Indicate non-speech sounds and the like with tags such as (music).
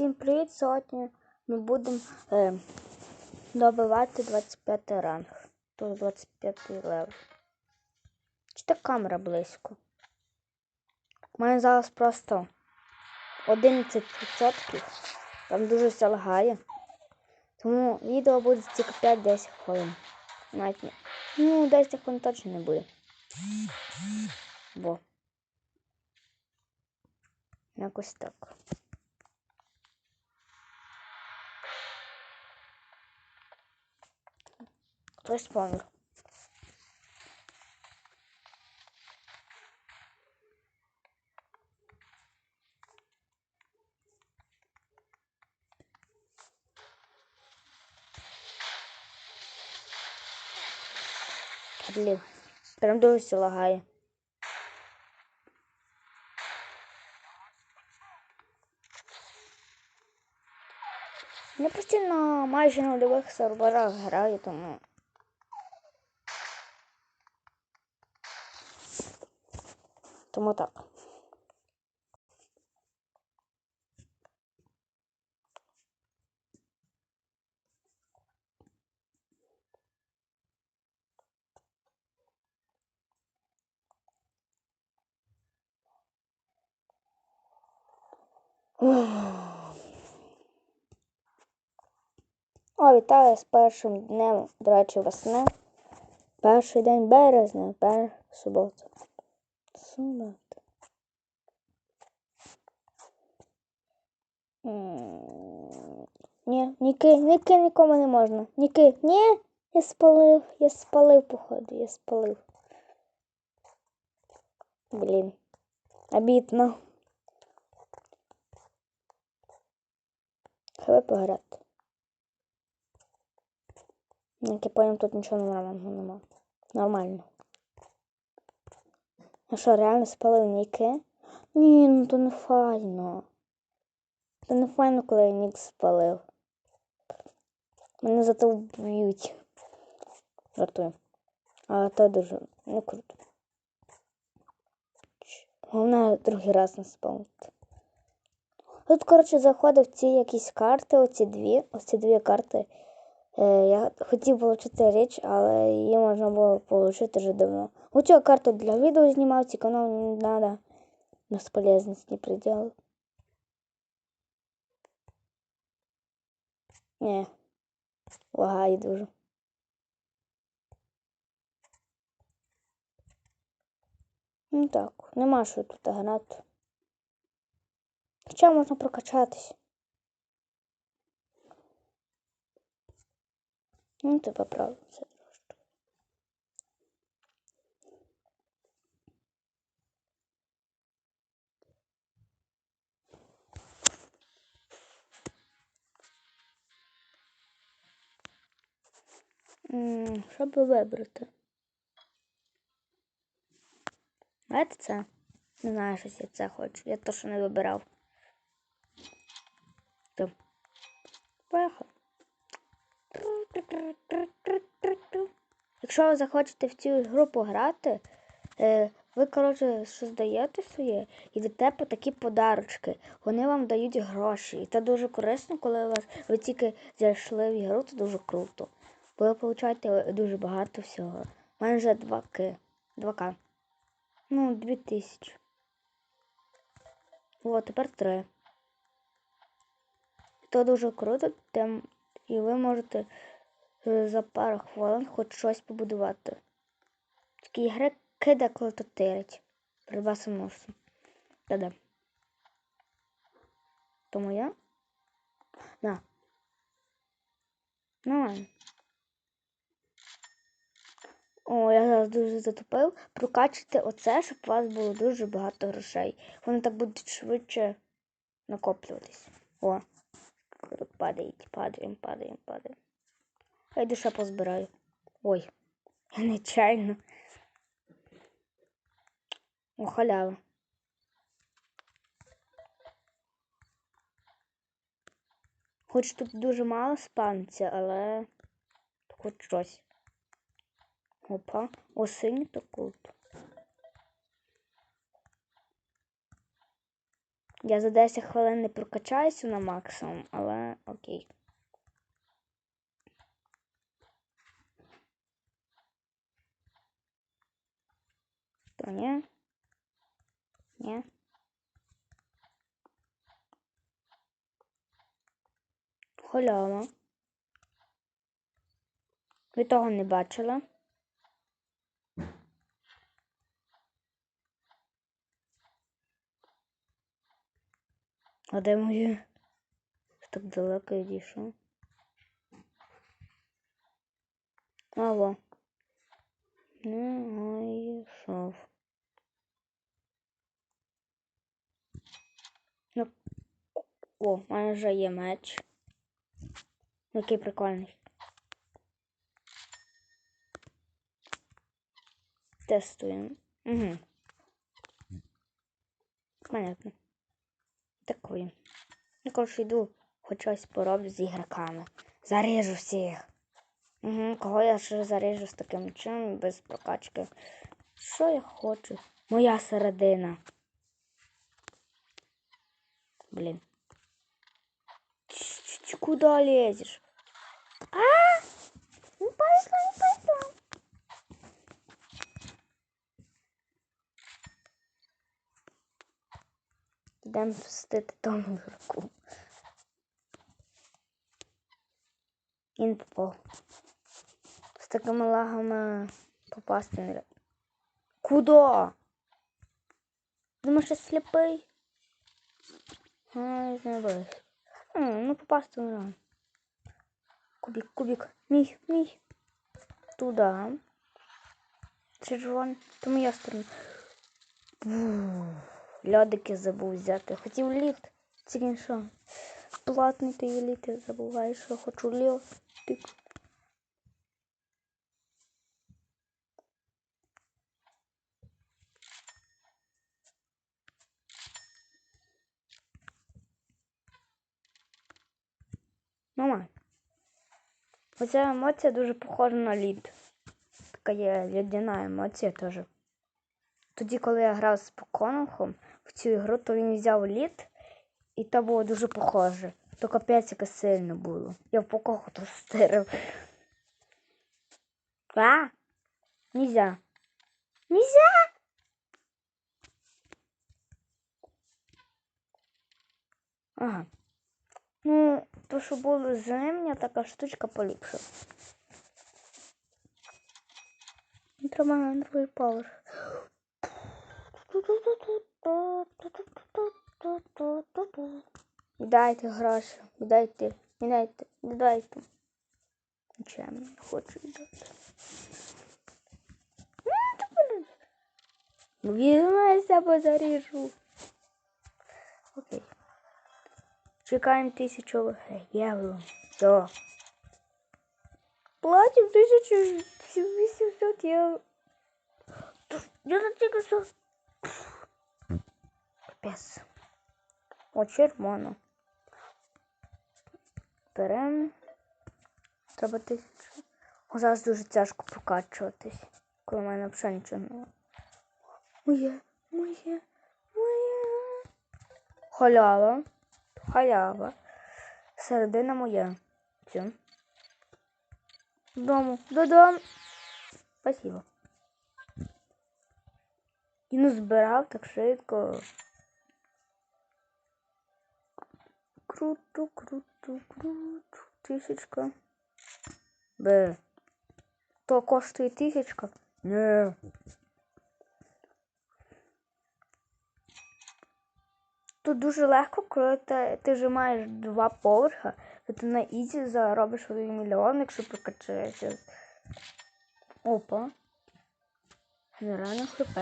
Всім привіт! Сьогодні ми будемо е, добивати 25 ранг. Тут 25 левел. Чи так камера близько? У мене зараз просто 11%. Там дуже все лагає. Тому відео буде тільки 5-10 хвилин. Навіть не. Ну, 10 хвилин точно не буде. Бо. Якось так. Помер. Блін, прям дуже лагає. Я постійно майже на нульових серверах граю, тому. Тому так. О, вітаю з першим днем, до речі, весни. Перший день березня, перша субота. М, Ні, ніки, ніки нікому не можна. Ніки, ні, я спалив, я спалив, походу, я спалив. Блін. Обідно. Хай пограти. Як я понял, тут нічого нормального нема. Нормально. А що, реально спалив ніки? Ні, ну то не файно. То не файно, коли нік спалив. Мене зато вб'ють. Жартую. Але то дуже не круто. Головне другий раз не спалити. Тут, коротше, заходив ці якісь карти, оці дві, оці дві карти. Е, я хотів отримати річ, але її можна було отримати вже давно. Оцю карту для відео знімав, ці не треба. Безполезності приділ. Не, лагає дуже. Ну так, нема що тут грати. Хоча можна прокачатись. Ну, ти поправив це трошки. Що би вибрати? Знаєте це? Не знаю, щось я це хочу. Я то, що не вибирав. То. Якщо ви захочете в цю гру пограти, е, ви, коротше, создаєте своє і дате по такі подарочки. Вони вам дають гроші. І це дуже корисно, коли вас ви тільки зайшли в ігру, це дуже круто. Бо ви получаєте дуже багато всього. У мене вже 2 к 2К. Ну, 2000. О, тепер 3. Це дуже круто, тем, і ви можете за пару хвилин хоч щось побудувати. Такі ігри кида, коли то тирить. Прибасом носом. Да-да. Тому я? На. Нормально. О, я зараз дуже затопив. Прокачуйте оце, щоб у вас було дуже багато грошей. Вони так будуть швидше накоплюватись. О, падають, падаємо, падаємо, падаємо. Я йду ще позбираю. Ой, я (laughs) нечайно. О, халява. Хоч тут дуже мало спанця, але хоч щось. Опа, осінь круто. Я за 10 хвилин не прокачаюся на максимум, але окей. То ні? Ні? Халява. Ви того не бачили? А де моє? Так далеко я дійшов. Алло. Не йшов. Ну, о, в мене вже є меч. Який прикольний. Тестуємо. Угу. Понятно. Такої. Я коротше йду, хоч щось пороблю з ігроками. Зарежу всіх. Угу, кого я ще зарежу з таким чином, без прокачки. Що я хочу? Моя середина. Блін. Ч-ч-ч, Куда лезешь? А! Не пойду, не пойду. Йдемо встити тому ігроку. Він попав. З такими лагами попасти не. Куда? Думаєш, що сліпий? Ай, не боюсь. М, Ну, попасти не. Кубик, кубик. Мій, мій. Туда. Червон. То моя сторона. Льодики забув взяти. Хотів ліфт. Тільки що. Платний той ліфт, я забуваю, що хочу ліфтик. Мама. Оця емоція дуже похожа на лід. Така є лядяна емоція теж. Тоді, коли я грав з Поконухом в цю ігру, то він взяв лід, і то було дуже похоже. То капець яке сильно було. Я в покоху то стирив. А? Нельзя. Нельзя! Ага. Ну, то, що було зимня, така штучка поліпша. Не треба на другий поверх. Віддайте гроші, віддайте, віддайте, віддайте. Нічого я не хочу віддати. Ну, візьмися, бо заріжу. Чекаємо тисячу євро. Все. Платим 1800 євро. Я на тільки що. Капець. О, червоно. Беремо. Треба тисячу. О, зараз дуже тяжко прокачуватись, коли в мене взагалі нічого немає. Моє, моє, моє. Халява. Халява. Середина моя. Все. Додому. Додому. Спасибо. І не збирав так швидко. Круто, круто, круто. Тисячка. Б. То коштує тисячка? Не. Тут дуже легко, коли ти, ти вже маєш два поверха, то ти на ізі заробиш свій мільйон, якщо прокачаєшся. Опа. Генеральне хп.